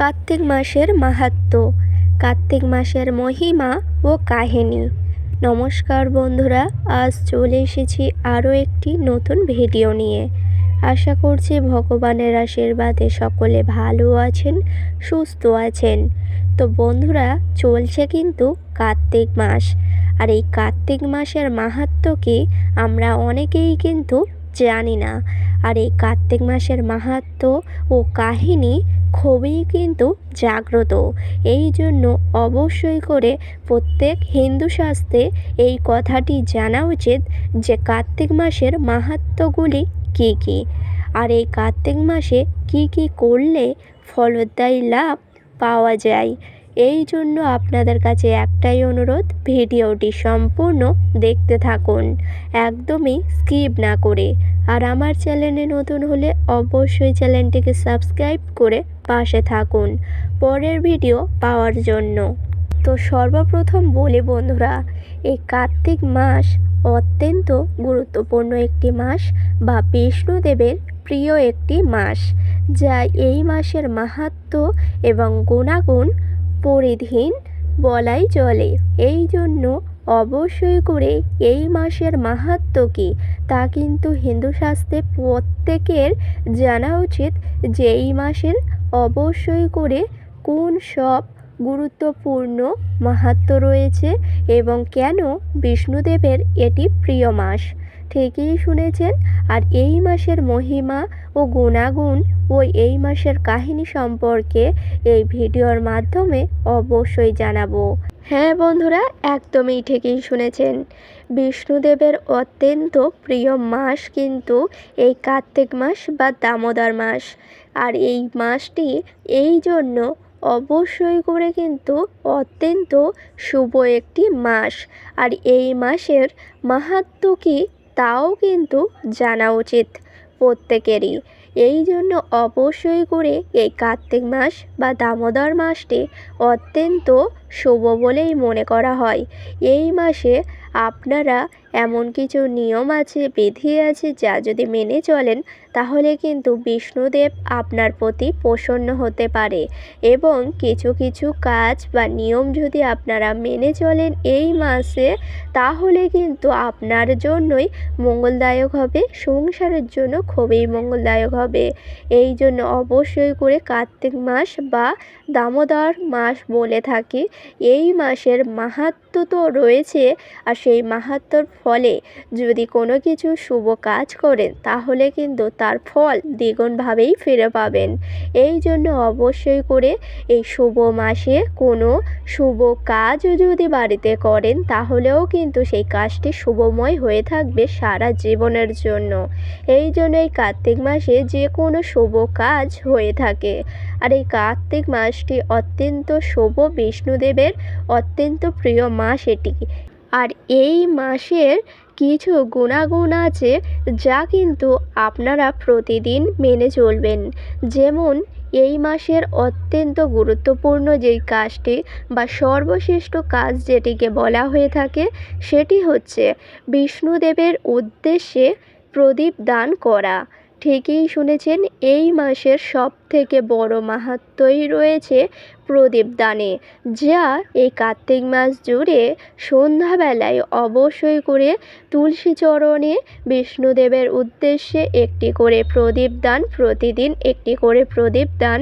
কার্তিক মাসের মাহাত্ম্য কার্তিক মাসের মহিমা ও কাহিনী। নমস্কার বন্ধুরা, আজ চলে এসেছি আরও একটি নতুন ভিডিও নিয়ে। আশা করছি ভগবানের আশীর্বাদে সকলে ভালো আছেন, সুস্থ আছেন। তো বন্ধুরা, চলছে কিন্তু কার্তিক মাস। আর এই কার্তিক মাসের মাহাত্ম্য কি আমরা অনেকেই কিন্তু জানি না। আর এই কার্তিক মাসের মাহাত্ম্য ও কাহিনী খুবই কিন্তু জাগ্রত। এই জন্য অবশ্যই করে প্রত্যেক হিন্দু শাস্ত্রে এই কথাটি জানা উচিত যে কার্তিক মাসের মাহাত্ম্যগুলি কী কী? আর এই কার্তিক মাসে কি কি করলে ফলদায়ী লাভ পাওয়া যায়? এই জন্য আপনাদের কাছে একটাই অনুরোধ, ভিডিওটি সম্পূর্ণ দেখতে থাকুন। একদমই স্কিপ না করে। আর আমার চ্যানেলে নতুন হলে অবশ্যই চ্যানেলটিকে সাবস্ক্রাইব করে পাশে থাকুন পরের ভিডিও পাওয়ার জন্য। তো সর্বপ্রথম বলি বন্ধুরা, এই কার্তিক মাস অত্যন্ত গুরুত্বপূর্ণ একটি মাস বা বিষ্ণুদেবের প্রিয় একটি মাস, যা এই মাসের মাহাত্ম্য এবং গুণাগুণ পরিধীন বলাই চলে। এই জন্য অবশ্যই করে এই মাসের মাহাত্ম্য কী, তা কিন্তু হিন্দু শাস্ত্রে প্রত্যেকের জানা উচিত যে এই মাসের অবশ্যই করে কোন সব গুরুত্বপূর্ণ মাহাত্ম্য রয়েছে এবং কেন বিষ্ণুদেবের এটি প্রিয় মাস। ঠিকই শুনেছেন। আর এই মাসের মহিমা ও গুণাগুণ ও এই মাসের কাহিনী সম্পর্কে এই ভিডিওর মাধ্যমে অবশ্যই জানাব। হ্যাঁ বন্ধুরা, একদমই ঠিকই শুনেছেন। বিষ্ণুদেবের অত্যন্ত প্রিয় মাস কিন্তু এই কার্তিক মাস বা দামোদর মাস। আর এই মাসটি এই জন্য অবশ্যই করে কিন্তু অত্যন্ত শুভ একটি মাস। আর এই মাসের মাহাত্ম্য কী তাও কিন্তু জানা উচিত প্রত্যেকেরই। এই জন্য অবশ্যই করে এই কার্তিক মাস বা দামোদর মাসটি অত্যন্ত শুভ বলেই মনে করা হয়। এই মাসে আপনারা এমন কিছু নিয়ম আছে, বিধি আছে যা যদি মেনে চলেন, তাহলে কিন্তু বিষ্ণুদেব আপনার প্রতি প্রসন্ন হতে পারে। এবং কিছু কিছু কাজ বা নিয়ম যদি আপনারা মেনে চলেন এই মাসে, তাহলে কিন্তু আপনার জন্যই মঙ্গলদায়ক হবে, সংসারের জন্য খুবই মঙ্গলদায়ক হবে। এই জন্য অবশ্যই করে কার্তিক মাস বা দামোদর মাস বলে থাকি। এই মাসের মাহাত্ম্য তো রয়েছে, আর সেই মাহাত্ম্যর ফলে যদি কোনো কিছু শুভ কাজ করেন, তাহলে কিন্তু তার ফল দ্বিগুণভাবেই ফিরে পাবেন। এই জন্য অবশ্যই করে এই শুভ মাসে কোনো শুভ কাজও যদি বাড়িতে করেন, তাহলেও কিন্তু সেই কাজটি শুভময় হয়ে থাকবে সারা জীবনের জন্য। এই জন্য এই কার্তিক মাসে যে কোনো শুভ কাজ হয়ে থাকে। আর এই কার্তিক মাসটি অত্যন্ত শুভ বিষ্ণুদেবের অত্যন্ত প্রিয় মাস। এটি আর এই মাসের কিছু গুণাগুণ আছে যা কিন্তু আপনারা প্রতিদিন মেনে চলবেন। যেমন, এই মাসের অত্যন্ত গুরুত্বপূর্ণ যেই কাজটি বা সর্বশ্রেষ্ঠ কাজ যেটিকে বলা হয়ে থাকে, সেটি হচ্ছে বিষ্ণুদেবের উদ্দেশ্যে প্রদীপ দান করা। ঠিকই শুনেছেন, এই মাসের সব থেকে বড় মাহাত্ম্যই রয়েছে প্রদীপ দানে, যা এই কার্তিক মাস জুড়ে সন্ধ্যাবেলায় অবশ্যই করে তুলসী চরণে বিষ্ণুদেবের উদ্দেশ্যে একটি করে প্রদীপ দান, প্রতিদিন একটি করে প্রদীপ দান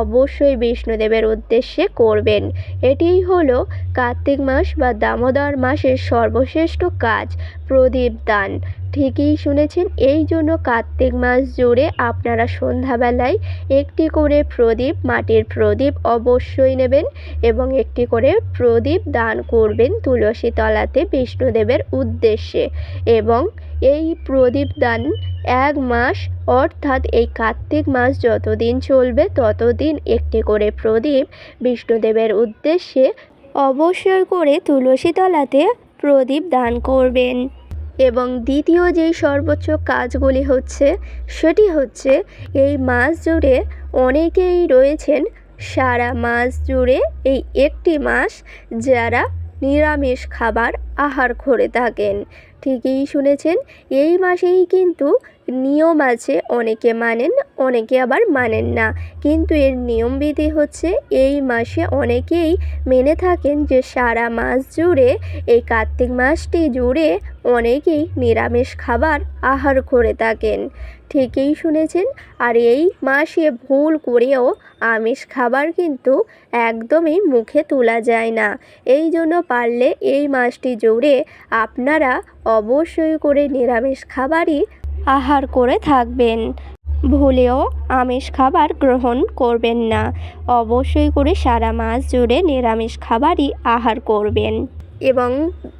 অবশ্যই বিষ্ণুদেবের উদ্দেশ্যে করবেন। এটিই হলো কার্তিক মাস বা দামোদর মাসের সর্বশ্রেষ্ঠ কাজ, প্রদীপ দান। ঠিকই শুনেছেন, এই জন্য কার্তিক মাস জুড়ে আপনারা সন্ধ্যাবেলায় একটি করে প্রদীপ, মাটির প্রদীপ অবশ্যই নেবেন এবং একটি করে প্রদীপ দান করবেন তুলসী তলাতে বিষ্ণুদেবের উদ্দেশ্যে। এবং এই প্রদীপ দান এক মাস, অর্থাৎ এই কার্তিক মাস যতদিন চলবে, ততদিন একটি করে প্রদীপ বিষ্ণুদেবের উদ্দেশ্যে অবশ্যই করে তুলসী তলাতে প্রদীপ দান করবেন। এবং দ্বিতীয় যেই সর্বোচ্চ কাজগুলি হচ্ছে, সেটি হচ্ছে এই মাস জুড়ে অনেকেই রয়েছেন সারা মাস জুড়ে এই একটি মাস যারা নিরামিষ খাবার আহার করে থাকেন। ঠিকই শুনেছেন, এই মাসেই কিন্তু নিয়ম আছে, অনেকে মানেন, অনেকে আবার মানেন না। কিন্তু এর নিয়মবিধি হচ্ছে, এই মাসে অনেকেই মেনে থাকেন যে সারা মাস জুড়ে, এই কার্তিক মাসটি জুড়ে অনেকেই নিরামিষ খাবার আহার করে থাকেন। ঠিকই শুনেছেন। আর এই মাসে ভুল করেও আমিষ খাবার কিন্তু একদমই মুখে তোলা যায় না। এই জন্য পারলে এই মাসটি জুড়ে আপনারা অবশ্যই করে নিরামিষ খাবারই আহার করে থাকবেন। ভুলেও আমিষ খাবার গ্রহণ করবেন না। অবশ্যই করে সারা মাস জুড়ে নিরামিষ খাবারই আহার করবেন। এবং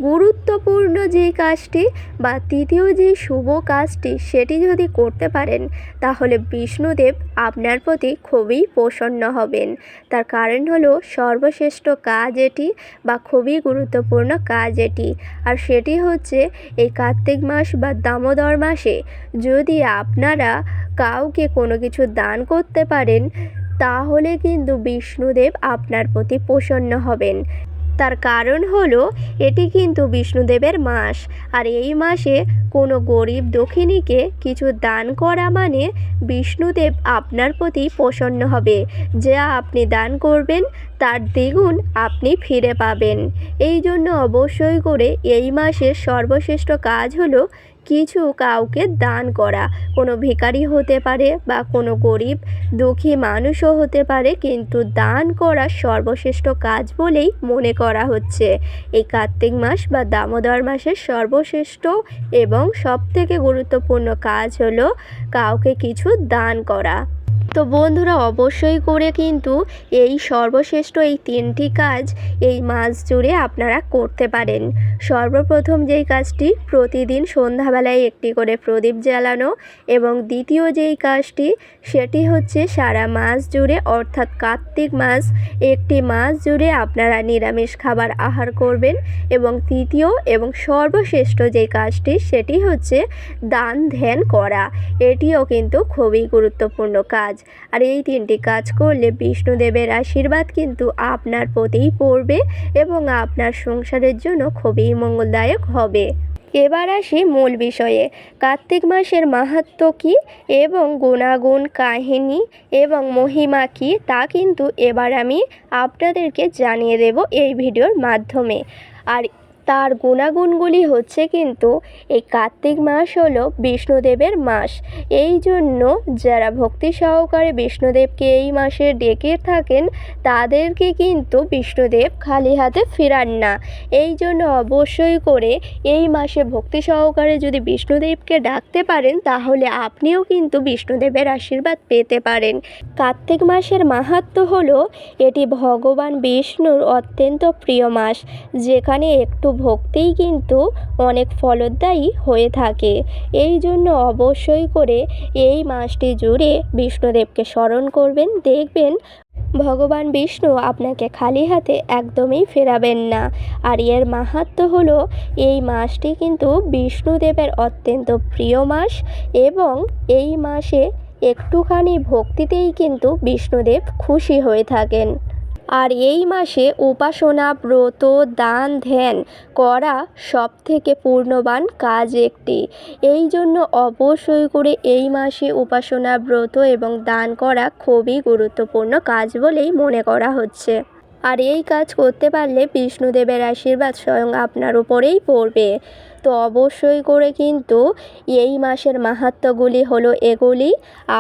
গুরুত্বপূর্ণ যে কাজটি বা তৃতীয় যে শুভ কাজটি সেটি যদি করতে পারেন, তাহলে বিষ্ণুদেব আপনার প্রতি খুবই প্রসন্ন হবেন। তার কারণ হলো সর্বশ্রেষ্ঠ কাজ এটি বা খুবই গুরুত্বপূর্ণ কাজ এটি। আর সেটি হচ্ছে এই কার্তিক মাস বা দামোদর মাসে যদি আপনারা কাউকে কোনো কিছু দান করতে পারেন, তাহলে কিন্তু বিষ্ণুদেব আপনার প্রতি প্রসন্ন হবেন। তার কারণ হলো, এটি কিন্তু বিষ্ণুদেবের মাস। আর এই মাসে কোনো গরিব দক্ষিণীকে কিছু দান করা মানে বিষ্ণুদেব আপনার প্রতি প্রসন্ন হবে। যা আপনি দান করবেন, তার দ্বিগুণ আপনি ফিরে পাবেন। এই জন্য অবশ্যই করে এই মাসের সর্বশ্রেষ্ঠ কাজ হলো কিছু কাউকে দান করা। কোনো ভিখারি হতে পারে বা কোনো গরিব, দুঃখী মানুষও হতে পারে, কিন্তু দান করা সর্বশ্রেষ্ঠ কাজ বলেই মনে করা হচ্ছে। এই কার্তিক মাস বা দামোদর মাসের সর্বশ্রেষ্ঠ এবং সবথেকে গুরুত্বপূর্ণ কাজ হলো কাউকে কিছু দান করা। তো বন্ধুরা, অবশ্যই করে কিন্তু এই সর্বশ্রেষ্ঠ এই তিনটি কাজ এই মাস জুড়ে আপনারা করতে পারেন। সর্বপ্রথম যেই কাজটি, প্রতিদিন সন্ধ্যাবেলায় একটি করে প্রদীপ জ্বালানো এবং দ্বিতীয় যেই কাজটি, সেটি হচ্ছে সারা মাস জুড়ে, অর্থাৎ কার্তিক মাস, একটি মাস জুড়ে আপনারা নিরামিষ খাবার আহার করবেন এবং তৃতীয় এবং সর্বশ্রেষ্ঠ যে কাজটি, সেটি হচ্ছে দান ধ্যান করা। এটিও কিন্তু খুবই গুরুত্বপূর্ণ কাজ। আর এই তিনটি কাজ করলে বিষ্ণুদেবের আশীর্বাদ কিন্তু আপনার প্রতিই পড়বে এবং আপনার সংসারের জন্য খুবই মঙ্গলদায়ক হবে। এবার আসি মূল বিষয়ে। কার্তিক মাসের মাহাত্ম কী এবং গুণাগুণ, কাহিনী এবং মহিমা কী তা কিন্তু এবার আমি আপনাদেরকে জানিয়ে দেব এই ভিডিওর মাধ্যমে। আর তার গুণাগুণগুলি হচ্ছে কিন্তু এই কার্তিক মাস হলো বিষ্ণুদেবের মাস। এই জন্য যারা ভক্তি সহকারে বিষ্ণুদেবকে এই মাসে ডেকে থাকেন, তাদেরকে কিন্তু বিষ্ণুদেব খালি হাতে ফেরান না। এই জন্য অবশ্যই করে এই মাসে ভক্তি সহকারে যদি বিষ্ণুদেবকে ডাকতে পারেন, তাহলে আপনিও কিন্তু বিষ্ণুদেবের আশীর্বাদ পেতে পারেন। কার্তিক মাসের মাহাত্ম হলো এটি ভগবান বিষ্ণুর অত্যন্ত প্রিয় মাস, যেখানে একটু ভক্তিই কিন্তু অনেক ফলদায়ী হয়ে থাকে। এই জন্য অবশ্যই করে এই মাসটি জুড়ে বিষ্ণুদেবকে স্মরণ করবেন, দেখবেন ভগবান বিষ্ণু আপনাকে খালি হাতে একদমই ফেরাবেন না। আর এর মাহাত্ম হলো, এই মাসটি কিন্তু বিষ্ণুদেবের অত্যন্ত প্রিয় মাস এবং এই মাসে একটুখানি ভক্তিতেই কিন্তু বিষ্ণুদেব খুশি হয়ে থাকেন। আর এই মাসে উপাসনা, ব্রত, দান, ধ্যান করা সব থেকে পূর্ণবান কাজ একটি। এই জন্য অবশ্যই করে এই মাসে উপাসনা, ব্রত এবং দান করা খুবই গুরুত্বপূর্ণ কাজ বলেই মনে করা হচ্ছে। আর এই কাজ করতে পারলে বিষ্ণুদেবের আশীর্বাদ স্বয়ং আপনার উপরেই পড়বে। তো অবশ্যই করে কিন্তু এই মাসের মাহাত্মগুলি হলো এগুলি।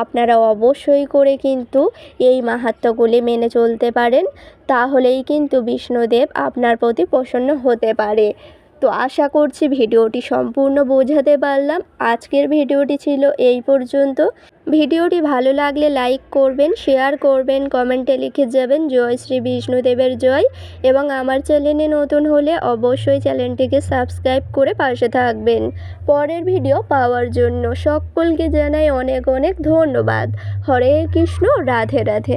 আপনারা অবশ্যই করে কিন্তু এই মাহাত্মগুলি মেনে চলতে পারেন। তাহলেই কিন্তু বিষ্ণুদেব আপনার প্রতি প্রসন্ন হতে পারে। তো আশা করছি ভিডিওটি সম্পূর্ণ বোঝাতে পারলাম। আজকের ভিডিওটি ছিল এই পর্যন্ত। ভিডিওটি ভালো লাগলে লাইক করবেন, শেয়ার করবেন, কমেন্টে লিখে যাবেন, জয় শ্রী বিষ্ণুদেবের জয়। এবং আমার চ্যানেলে নতুন হলে অবশ্যই চ্যানেলটিকে সাবস্ক্রাইব করে পাশে থাকবেন। পরের ভিডিও পাওয়ার জন্য সকলকে জানাই অনেক অনেক ধন্যবাদ। হরে কৃষ্ণ, রাধে রাধে।